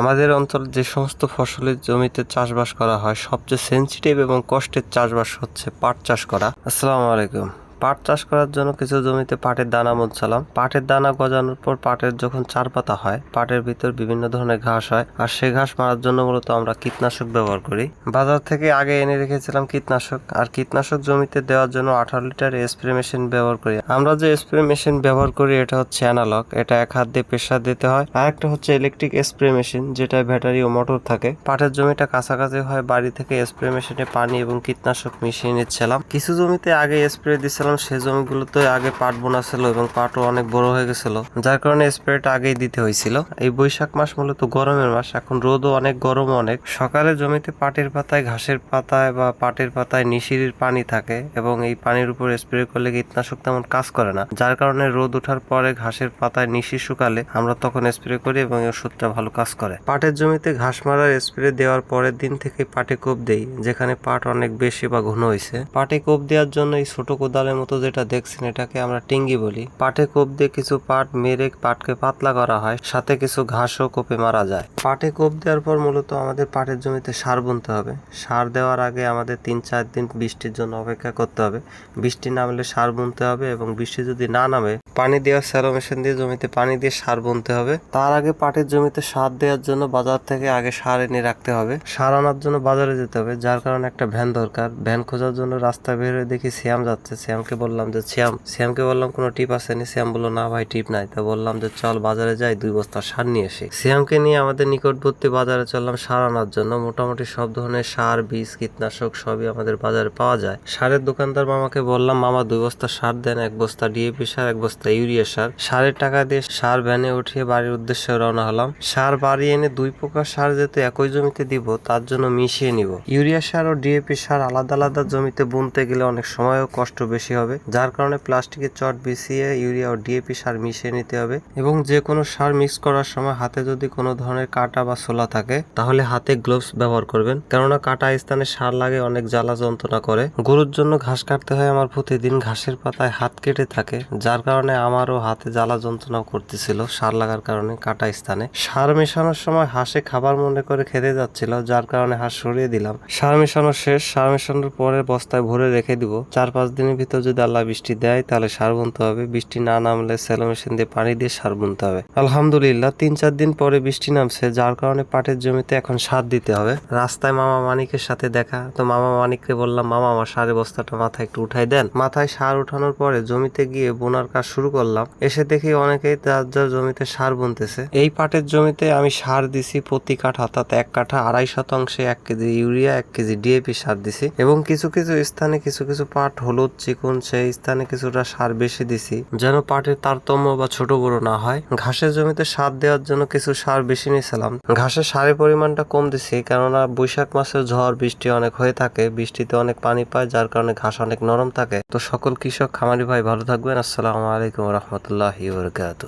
আমাদের অঞ্চল যে সমস্ত ফসলের জমিতে চাষবাস করা হয়, সবচেয়ে সেন্সিটিভ এবং কষ্টের চাষবাস হচ্ছে পাট চাষ করা। আসসালামু আলাইকুম। পাট চাষ করার জন্য কিছু জমিতে পাটের দানা মজছিলাম পাটের দানা গজানোর পর পাটের যখন চার পাতা হয়, পাটের ভিতর বিভিন্ন ধরনের ঘাস হয়। আর সেই ঘাস মারার জন্য মূলত আমরা কীটনাশক ব্যবহার করি। বাজার থেকে আগে এনে রেখেছিলাম কীটনাশক। আর কীটনাশক জমিতে দেওয়ার জন্য আঠারো লিটার স্প্রে মেশিন ব্যবহার করি। আমরা যে স্প্রে মেশিন ব্যবহার করি, এটা হচ্ছে অ্যানালগ। এটা এক হাত দিয়ে প্রেশার দিতে হয়। আর একটা হচ্ছে ইলেকট্রিক স্প্রে মেশিন যেটা ব্যাটারি ও মোটর থাকে। পাটের জমিটা কাছাকাছি হয় বাড়ি থেকে স্প্রে মেশিনে পানি এবং কীটনাশক মিশিয়ে নিচ্ছিলাম। কিছু জমিতে আগে স্প্রে দিচ্ছিলাম সেই জমিগুলোতে আগে পাট বোনা ছিল এবং পাটও অনেক বড় হয়ে গেছিল, যার কারণে স্প্রেটা আগেই দিতে হয়েছিল। এই বৈশাখ মাস মূলত গরমের মাস, এখন রোদও অনেক গরম অনেক। সকালে জমিতে পাটের পাতায়, ঘাসের পাতায় বা পাটের পাতায় নিশিরির পানি থাকে এবং এই পানির উপর স্প্রে করলে কীটনাশক তেমন কাজ করে না। যার কারণে রোদ ওঠার পরে ঘাসের পাতায় নিশি শুকালে আমরা তখন স্প্রে করি এবং ওষুধটা ভালো কাজ করে। পাটের জমিতে ঘাস মারার স্প্রে দেওয়ার পরের দিন থেকে পাটে কোপ দেই, যেখানে পাট অনেক বেশি বা ঘন হয়েছে পাটে কোপ দেওয়ার জন্য এই ছোট কোদালের মতো যেটা দেখছেন, এটাকে আমরা টিঙ্গি বলি। পাটে কোপ দিয়ে কিছু পাট মেরে পাটকে পাতলা করা হয়, সাথে কিছু ঘাসও কোপে মারা যায়। পাটে কোপ দেওয়ার পর মূলত আমাদের পাটের জমিতে সার বুনতে হবে। সার দেওয়ার আগে আমাদের তিন চার দিন বৃষ্টির জন্য অপেক্ষা করতে হবে। বৃষ্টি নামলে সার বুনতে হবে এবং বৃষ্টি যদি না নামে, পানি দেওয়ার স্যালো মেশিন দিয়ে জমিতে পানি দিয়ে সার বুনতে হবে। তার আগে পাটের জমিতে সার দেওয়ার জন্য বাজার থেকে আগে সার এনে রাখতে হবে। সার আনার জন্য বাজারে যেতে হবে, যার কারণে একটা ভ্যান দরকার। ভ্যান খোঁজার জন্য রাস্তা বের হয়ে দেখি শ্যাম যাচ্ছে। শ্যামকে বললাম যে, শ্যাম, শ্যামকে বললাম কোনো টিপ আছে নি শ্যাম বলল, না ভাই, টিপ নাই। তা বললাম যে, চল বাজারে যাই, দুই বস্তা সার নিয়ে আসি। শ্যামকে নিয়ে আমাদের নিকটবর্তী বাজারে চললাম সার আনার জন্য। মোটামুটি সব ধরনের সার, বীজ, কীটনাশক সবই আমাদের বাজারে পাওয়া যায়। সারের দোকানদার মামাকে বললাম, মামা, দুই বস্তা সার দেন, এক বস্তা ডিএপি সার, এক বস্তা ইউরিয়া সার। সারের টাকা দিয়ে সার ভ্যানে উঠিয়ে বাড়ির উদ্দেশ্যে রওনা হলাম। সার বাড়ি এনে দুই প্রকার সার যেহেতু একই জমিতে দিব, তার জন্য মিশিয়ে নিব। ইউরিয়া সার ও ডিএপি সার আলাদা আলাদা জমিতে বুনতে গেলে অনেক সময় ও কষ্ট, বেশি হবে, যার কারণে প্লাস্টিকের চট বিছিয়ে ইউরিয়া ও ডিএপি সার মিশিয়ে নিতে হবে এবং যে কোনো সার মিক্স করার সময় হাতে যদি কোনো ধরনের কাটা বা ছোলা থাকে, তাহলে হাতে গ্লোভস ব্যবহার করবেন। কেননা কাটা স্থানে সার লাগে, অনেক জ্বালা যন্ত্রণা করে। গরুর জন্য ঘাস কাটতে হয়, আমার প্রতিদিন ঘাসের পাতায় হাত কেটে থাকে, যার কারণে আমারও হাতে জ্বালা যন্ত্রণা করতেছিল সার লাগার কারণে কাটা স্থানে। সার মেশানোর সময় হাঁসে খাবার মনে করে খেতে যাচ্ছিল, যার কারণে হাঁস সরিয়ে দিলাম। সার মেশানো শেষ, সার মেশানোর পরে বস্তায় ভরে রেখে দিব। চার পাঁচ দিনের ভিতর যদি আল্লাহ বৃষ্টি দেয়, তাহলে সার বুনতে হবে। বৃষ্টি না নামলে সেলো মেশিন দিয়ে পানি দিয়ে সার বুনতে হবে। আলহামদুলিল্লাহ, তিন চার দিন পরে বৃষ্টি নামছে, যার কারণে পাটের জমিতে এখন সার দিতে হবে। রাস্তায় মামা মানিকের সাথে দেখা, তো মামা মানিককে বললাম, মামা, আমার সারের বস্তাটা মাথায় একটু উঠাই দেন। মাথায় সার উঠানোর পরে জমিতে গিয়ে বোনার কাজ শুরু করলাম। এসে দেখি অনেকেই যার যার জমিতে সার বুনতেছে। এই পাটের জমিতে আমি সার দিছি প্রতি কাঠা, অর্থাৎ এক কাঠা আড়াই শতাংশে এক কেজি ইউরিয়া, এক কেজি ডিএপি সার দিছি। এবং কিছু কিছু স্থানে কিছু কিছু পাট হলুদ, চিকুন সেই স্থানে কিছুটা সার বেশি দিছি, যেন পাটের তারতম্য বা ছোট বড় না হয়। ঘাসের জমিতে সার দেওয়ার জন্য কিছু সার বেশি নিয়েছিলাম। ঘাসের সারের পরিমাণটা কম দিছি, কেননা বৈশাখ মাসে ঝড়, বৃষ্টি অনেক হয়ে থাকে, বৃষ্টিতে অনেক পানি পায়, যার কারণে ঘাস অনেক নরম থাকে। তো সকল কৃষক, খামারি ভাই, ভালো থাকবেন। আসসালামু আলাইকুম রহমতুল্লাহ বরকাত